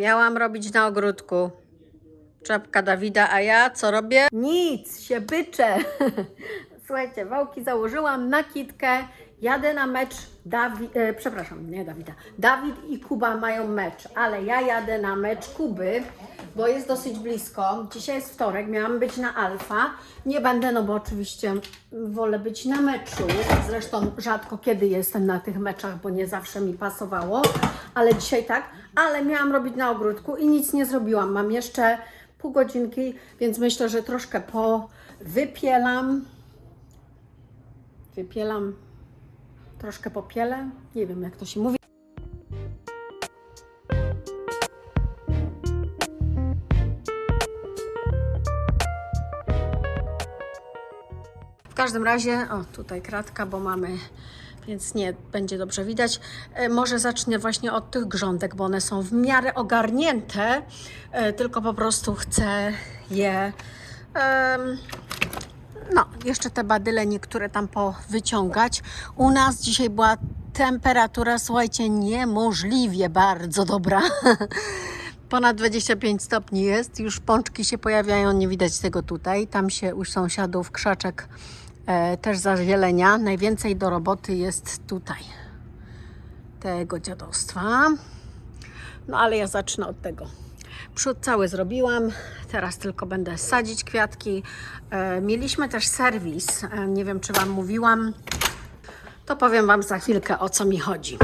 Miałam robić na ogródku. Czapka Dawida, a ja co robię? Nic, się byczę. Słuchajcie, wałki założyłam na kitkę. Jadę na mecz Dawid, e, przepraszam, nie Dawida. Dawid i Kuba mają mecz, ale ja jadę na mecz Kuby, bo jest dosyć blisko. Dzisiaj jest wtorek, miałam być na Alfa. Nie będę, no bo oczywiście wolę być na meczu. Zresztą rzadko kiedy jestem na tych meczach, bo nie zawsze mi pasowało, ale dzisiaj tak. Ale miałam robić na ogródku i nic nie zrobiłam. Mam jeszcze pół godzinki, więc myślę, że troszkę po wypielam. Wypielam troszkę popielę. Nie wiem, jak to się mówi. W każdym razie, o tutaj kratka, bo mamy, więc nie będzie dobrze widać. E, może zacznę właśnie od tych grządek, bo one są w miarę ogarnięte, e, tylko po prostu chcę je. No, jeszcze te badyle niektóre tam powyciągać. U nas dzisiaj była temperatura, słuchajcie, niemożliwie bardzo dobra. Ponad 25 stopni jest, już pączki się pojawiają, nie widać tego tutaj. Tam się u sąsiadów krzaczek e, też zazielenia. Najwięcej do roboty jest tutaj, tego dziadostwa. No ale ja zacznę od tego. Przód cały zrobiłam, teraz tylko będę sadzić kwiatki. E, mieliśmy też serwis, e, nie wiem czy Wam mówiłam, to powiem Wam za chwilkę o co mi chodzi.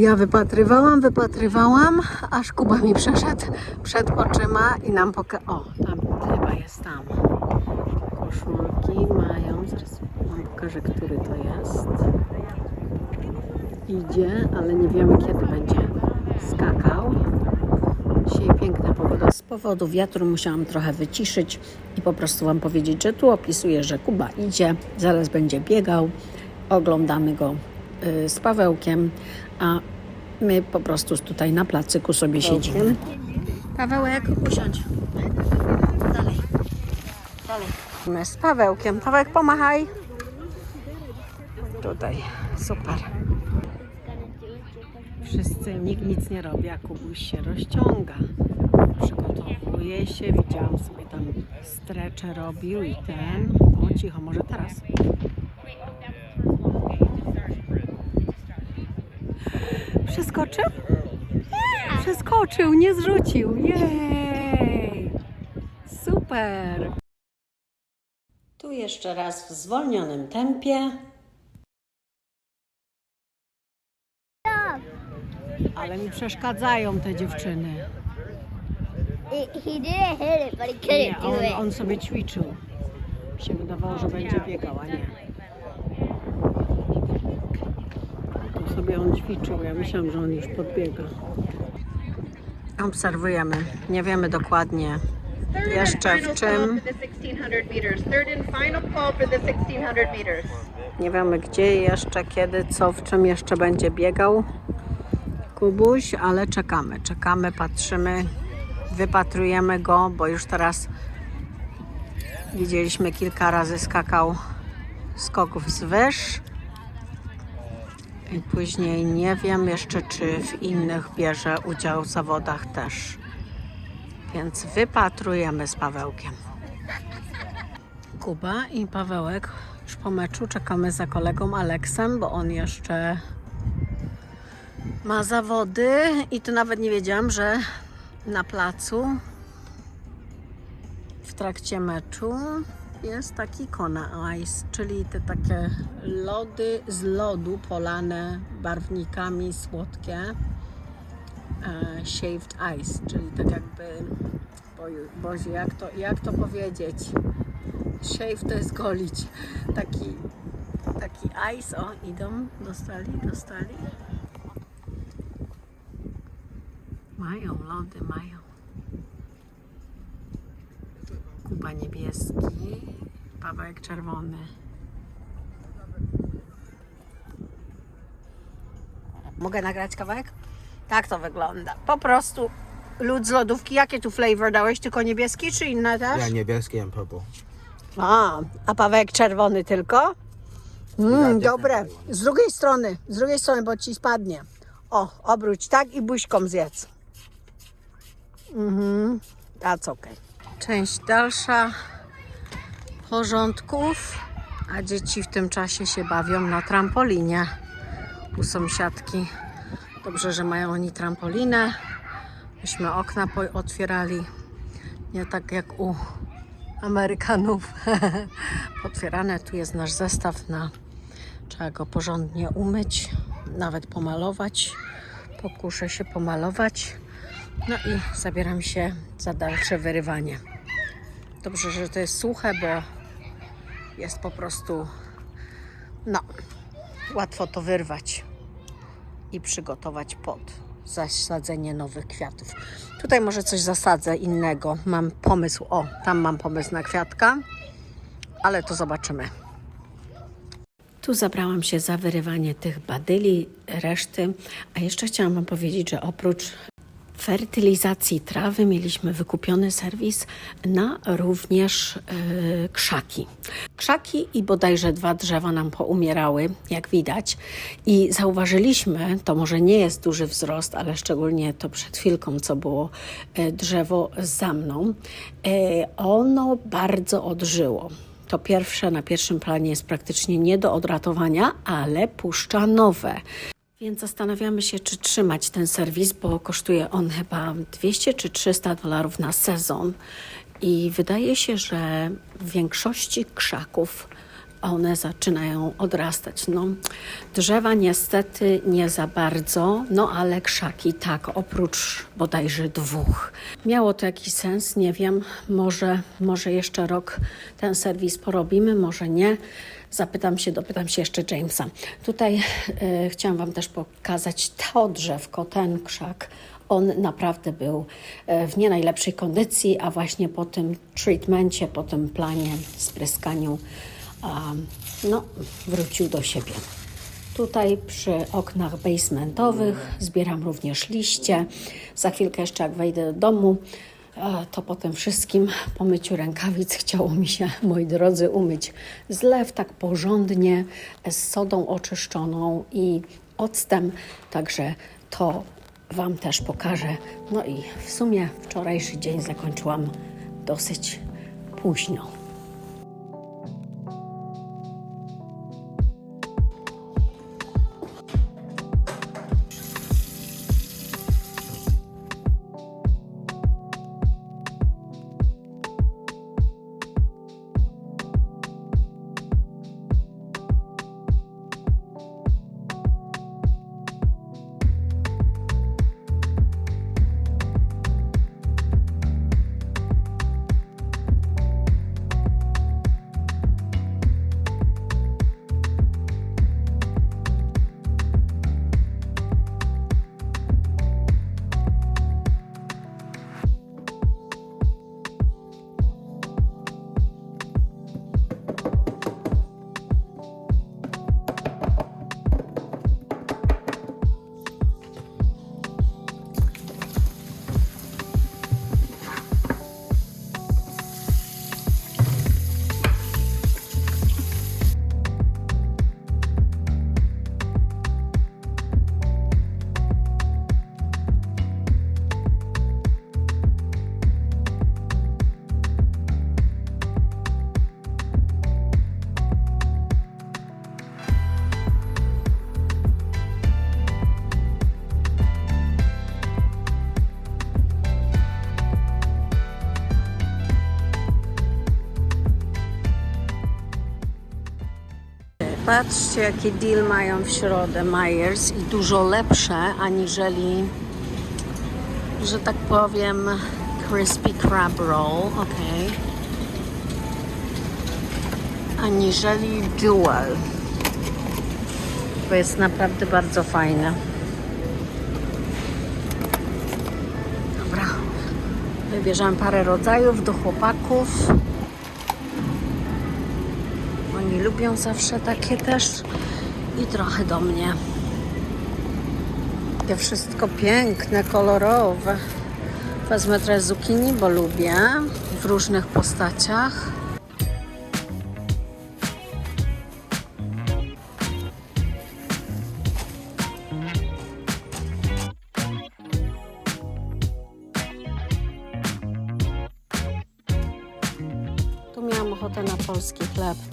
Ja wypatrywałam, wypatrywałam, aż Kuba mi przeszedł przed oczyma i nam poka... O, tam chyba jest tam. Koszulki mają, zaraz wam pokażę, który to jest. Idzie, ale nie wiemy kiedy będzie skakał. Dzisiaj piękna pogoda. Z powodu wiatru musiałam trochę wyciszyć i po prostu Wam powiedzieć, że tu opisuję, że Kuba idzie, zaraz będzie biegał, oglądamy go z Pawełkiem, a my po prostu tutaj na placyku sobie siedzimy. Pawełek, usiądź. Dalej. Dalej. My z Pawełkiem. Pawełek, pomachaj. Tutaj, super. Wszyscy, nikt nic nie robi, a Kubuś się rozciąga. Przygotowuje się, widziałam sobie tam strecze robił i ten. O, cicho, może teraz. Przeskoczył? Przeskoczył, nie zrzucił. Jej! Super! Tu jeszcze raz w zwolnionym tempie. Ale mi przeszkadzają te dziewczyny. It, he didn't hit it, but he Nie, do on, it. on sobie ćwiczył. Mi się wydawało, że będzie biegał, a nie. Sobie on ćwiczył. Ja myślałam, że on już podbiega. Obserwujemy. Nie wiemy dokładnie jeszcze w czym. for the 1600 meters. Third and final call for the 1600 meters. Nie wiemy gdzie jeszcze, kiedy, co, w czym jeszcze będzie biegał Kubuś, ale czekamy, czekamy, patrzymy, wypatrujemy go, bo już teraz widzieliśmy kilka razy skakał skoków z wyż. I później nie wiem jeszcze, czy w innych bierze udział w zawodach też. Więc wypatrujemy z Pawełkiem. Kuba i Pawełek już po meczu czekamy za kolegą Aleksem, bo on jeszcze ma zawody i tu nawet nie wiedziałam, że na placu w trakcie meczu jest taki Kona Ice, czyli te takie lody z lodu polane barwnikami słodkie. E, shaved ice, czyli tak jakby Bozie, jak to, jak to powiedzieć? Shave to jest golić. Taki, taki ice, o, idą, dostali, dostali. Mają lody, mają. Kuba niebieski, Pawełek czerwony. Mogę nagrać kawałek? Tak to wygląda. Po prostu lód z lodówki. Jakie tu flavor dałeś? Tylko niebieski czy inne też? Ja niebieski jem purple. A, a Pawełek czerwony tylko? Mm, dobre. Z drugiej strony, z drugiej strony, bo ci spadnie. O, obróć tak i buźką zjedz. Mhm, that's okay. Część dalsza porządków, a dzieci w tym czasie się bawią na trampolinie u sąsiadki. Dobrze, że mają oni trampolinę. Myśmy okna otwierali, nie tak jak u Amerykanów. Otwierane, tu jest nasz zestaw na trzeba go porządnie umyć, nawet pomalować. Pokuszę się pomalować. No i zabieram się za dalsze wyrywanie. Dobrze, że to jest suche, bo jest po prostu no, łatwo to wyrwać i przygotować pod zasadzenie nowych kwiatów. Tutaj może coś zasadzę innego. Mam pomysł, o, tam mam pomysł na kwiatka, ale to zobaczymy. Tu zabrałam się za wyrywanie tych badyli, reszty, a jeszcze chciałam Wam powiedzieć, że oprócz fertylizacji trawy mieliśmy wykupiony serwis na również e, krzaki. Krzaki i bodajże dwa drzewa nam poumierały, jak widać. I zauważyliśmy, to może nie jest duży wzrost, ale szczególnie to przed chwilką, co było e, drzewo za mną, e, ono bardzo odżyło. To pierwsze na pierwszym planie jest praktycznie nie do odratowania, ale puszcza nowe. Więc zastanawiamy się, czy trzymać ten serwis, bo kosztuje on chyba 200 czy 300 dolarów na sezon. I wydaje się, że w większości krzaków one zaczynają odrastać. No, drzewa niestety nie za bardzo, no ale krzaki tak, oprócz bodajże dwóch. Miało to jakiś sens, nie wiem, może, może jeszcze rok ten serwis porobimy, może nie. Zapytam się, dopytam się jeszcze Jamesa. Tutaj e, chciałam Wam też pokazać to drzewko, ten krzak. On naprawdę był e, w nie najlepszej kondycji, a właśnie po tym treatmencie, po tym planie, spryskaniu, um, no, wrócił do siebie. Tutaj przy oknach basementowych zbieram również liście. Za chwilkę jeszcze jak wejdę do domu, to po tym wszystkim po myciu rękawic chciało mi się, moi drodzy, umyć zlew tak porządnie, z sodą oczyszczoną i octem. Także to Wam też pokażę. No i w sumie wczorajszy dzień zakończyłam dosyć późno. Patrzcie, jaki deal mają w środę Myers i dużo lepsze aniżeli, że tak powiem, crispy crab roll, ok. Aniżeli dual. To jest naprawdę bardzo fajne. Dobra, wybierzemy parę rodzajów do chłopaków. Lubią zawsze takie też i trochę do mnie. Jakie wszystko piękne, kolorowe. Wezmę trochę zucchini, bo lubię w różnych postaciach.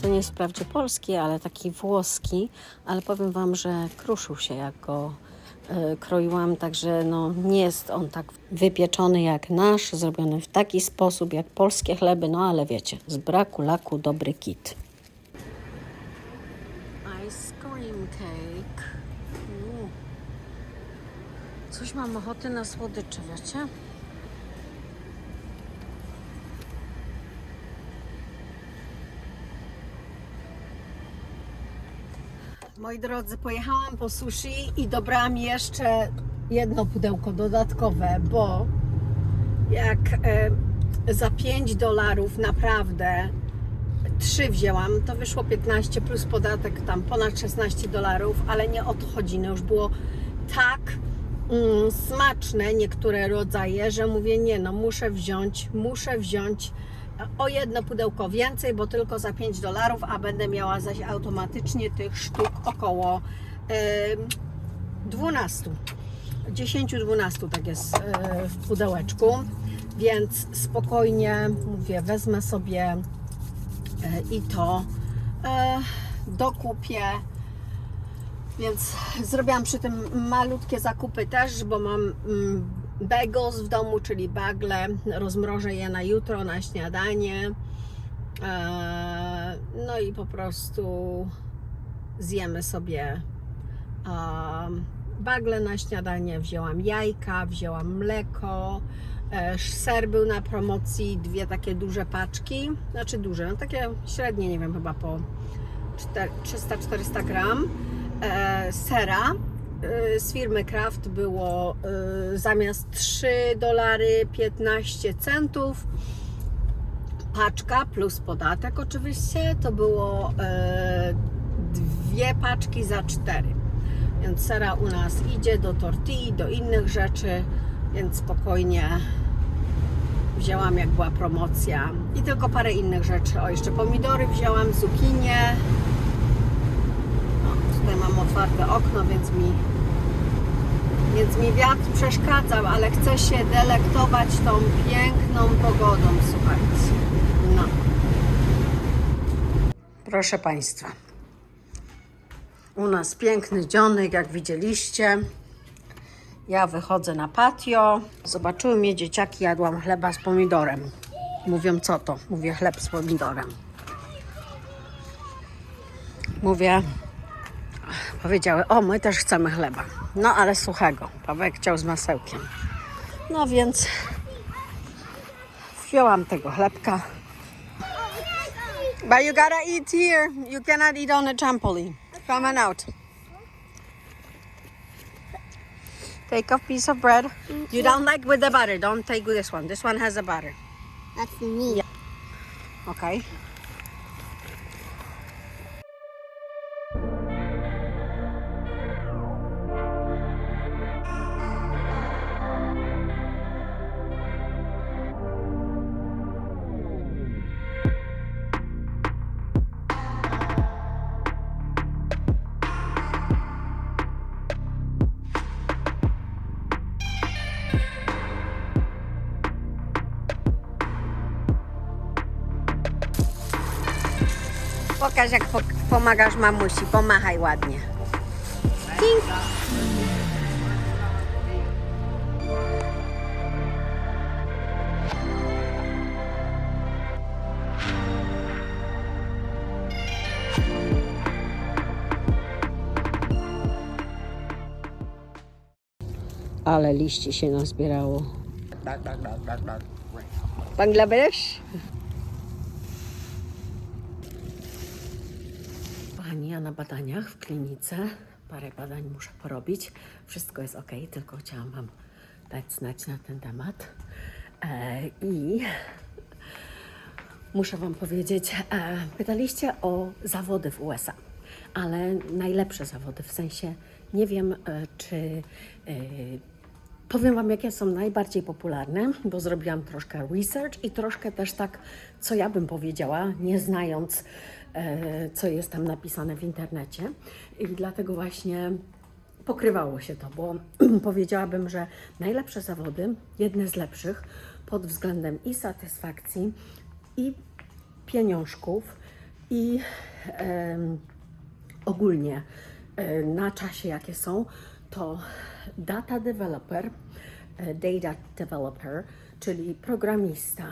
To nie jest wprawdzie polski, ale taki włoski. Ale powiem Wam, że kruszył się jak go e, kroiłam, także no, nie jest on tak wypieczony jak nasz, zrobiony w taki sposób jak polskie chleby, no ale wiecie, z braku laku dobry kit. Ice cream cake. Coś mam ochoty na słodycze, wiecie? Moi drodzy, pojechałam po sushi i dobrałam jeszcze jedno pudełko dodatkowe, bo jak e, za 5 dolarów naprawdę trzy wzięłam, to wyszło 15 plus podatek tam ponad 16 dolarów, ale nie o to już było tak mm, smaczne niektóre rodzaje, że mówię nie no, muszę wziąć, muszę wziąć o jedno pudełko więcej, bo tylko za 5 dolarów, a będę miała zaś automatycznie tych sztuk około em, 12. 10-12 tak jest e, w pudełeczku, więc spokojnie mówię, wezmę sobie e, i to e, dokupię. Więc zrobiłam przy tym malutkie zakupy też, bo mam mm, bagels w domu, czyli bagle. Rozmrożę je na jutro, na śniadanie. E, no i po prostu zjemy sobie um, bagle na śniadanie. Wzięłam jajka, wzięłam mleko. E, ser był na promocji, dwie takie duże paczki. Znaczy duże, no takie średnie, nie wiem, chyba po 300-400 gram e, sera e, z firmy Kraft było e, zamiast 3 dolary 15 centów paczka plus podatek oczywiście to było e, dwie paczki za 4 więc sera u nas idzie do tortilli, do innych rzeczy więc spokojnie wzięłam jak była promocja. I tylko parę innych rzeczy. O jeszcze pomidory wzięłam, zukinie mam otwarte okno, więc mi więc mi wiatr przeszkadza, ale chcę się delektować tą piękną pogodą, słuchajcie. No. Proszę Państwa. U nas piękny dzionek, jak widzieliście. Ja wychodzę na patio. Zobaczyły mnie dzieciaki, jadłam chleba z pomidorem. Mówią, co to? Mówię, chleb z pomidorem. Mówię, powiedziały, o my też chcemy chleba. No ale suchego. Paweł chciał z masełkiem. No więc wzięłam tego chlebka. But you gotta eat here. You cannot eat on the trampoline. Come on out. Take a piece of bread. You don't like with the butter. Don't take this one. This one has the butter. That's me. Okay. Pokaż jak po pomagasz mamusi. Pomachaj ładnie. Tink. Ale liści się nazbierało. Bangladesz? Kochani, ja na badaniach w klinice. Parę badań muszę porobić. Wszystko jest ok, tylko chciałam Wam dać znać na ten temat. E, I muszę Wam powiedzieć, e, pytaliście o zawody w USA. ale najlepsze zawody, w sensie nie wiem, e, czy e, powiem Wam, jakie są najbardziej popularne, bo zrobiłam troszkę research i troszkę też tak, co ja bym powiedziała, nie znając, co jest tam napisane w internecie. I dlatego właśnie pokrywało się to, bo powiedziałabym, że najlepsze zawody, jedne z lepszych pod względem i satysfakcji, i pieniążków, i em, ogólnie e, na czasie, jakie są, to data developer, e, data developer, czyli programista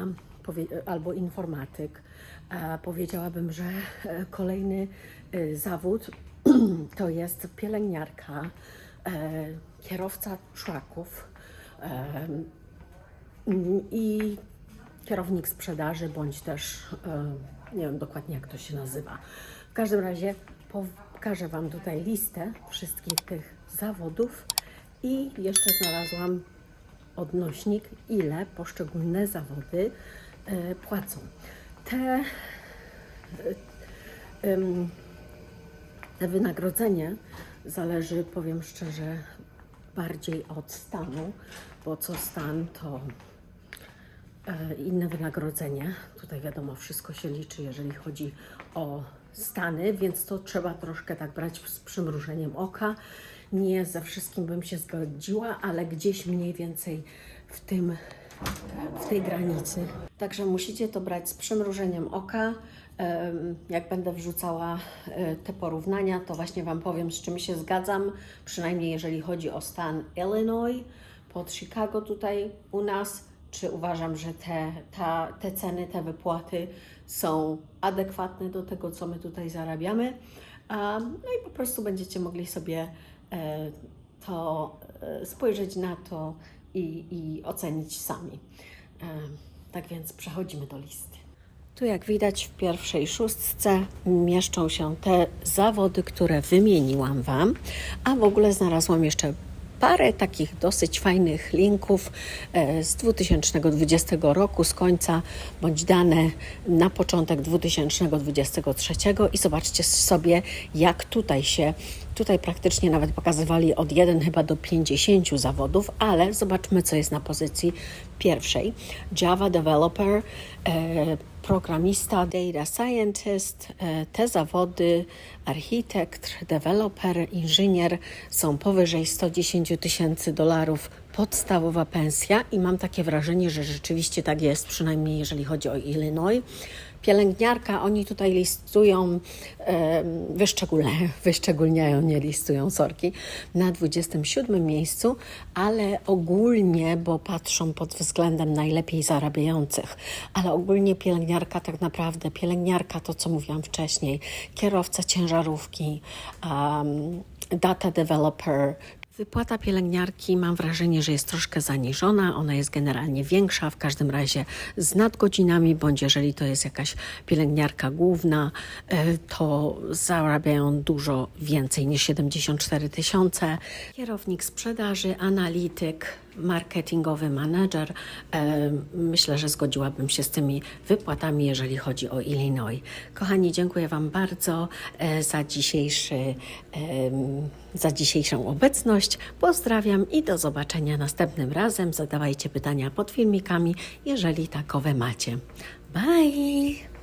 albo informatyk. Powiedziałabym, że e, kolejny e, zawód to jest pielęgniarka, e, kierowca trucków i kierownik sprzedaży, bądź też nie wiem dokładnie jak to się nazywa. W każdym razie pokażę Wam tutaj listę wszystkich tych zawodów i jeszcze znalazłam odnośnik, ile poszczególne zawody płacą. Te, e, te wynagrodzenie zależy, powiem szczerze, bardziej od stanu, bo co stan to e, inne wynagrodzenie. Tutaj wiadomo, wszystko się liczy, jeżeli chodzi o stany, więc to trzeba troszkę tak brać z przymrużeniem oka. Nie ze wszystkim bym się zgodziła, ale gdzieś mniej więcej w tym, w tej granicy. Także musicie to brać z przymrużeniem oka. Jak będę wrzucała e, te porównania, to właśnie Wam powiem, z czym się zgadzam, przynajmniej jeżeli chodzi o stan Illinois, pod Chicago tutaj u nas, czy uważam, że te, ta, te ceny, te wypłaty są adekwatne do tego, co my tutaj zarabiamy. No i po prostu będziecie mogli sobie e, to e, spojrzeć na to i, i ocenić sami. E, Tak więc przechodzimy do listy. Tu jak widać w pierwszej szóstce mieszczą się te zawody, które wymieniłam Wam, a w ogóle znalazłam jeszcze parę takich dosyć fajnych linków e, z 2020 roku, z końca, bądź dane na początek 2023 i zobaczcie sobie, jak tutaj się, tutaj praktycznie nawet pokazywali od 1 chyba do 50 zawodów, ale zobaczmy, co jest na pozycji pierwszej. Java Developer, e, programista, data scientist, e, te zawody, architekt, deweloper, inżynier są powyżej 110 tysięcy dolarów podstawowa pensja i mam takie wrażenie, że rzeczywiście tak jest, przynajmniej jeżeli chodzi o Illinois. Pielęgniarka, oni tutaj listują, wyszczególniają, nie listują sorki, na 27 miejscu, ale ogólnie, bo patrzą pod względem najlepiej zarabiających, ale ogólnie pielęgniarka tak naprawdę, pielęgniarka to co mówiłam wcześniej, kierowca ciężarówki, um, data developer, Wypłata pielęgniarki mam wrażenie, że jest troszkę zaniżona. Ona jest generalnie większa, w każdym razie z nadgodzinami, bądź jeżeli to jest jakaś pielęgniarka główna, e, to zarabiają dużo więcej niż 74 tysiące. Kierownik sprzedaży, analityk, marketingowy menedżer. E, Myślę, że zgodziłabym się z tymi wypłatami, jeżeli chodzi o Illinois. Kochani, dziękuję Wam bardzo e, za dzisiejszy em, za dzisiejszą obecność. Pozdrawiam i do zobaczenia następnym razem. Zadawajcie pytania pod filmikami, jeżeli takowe macie. Bye!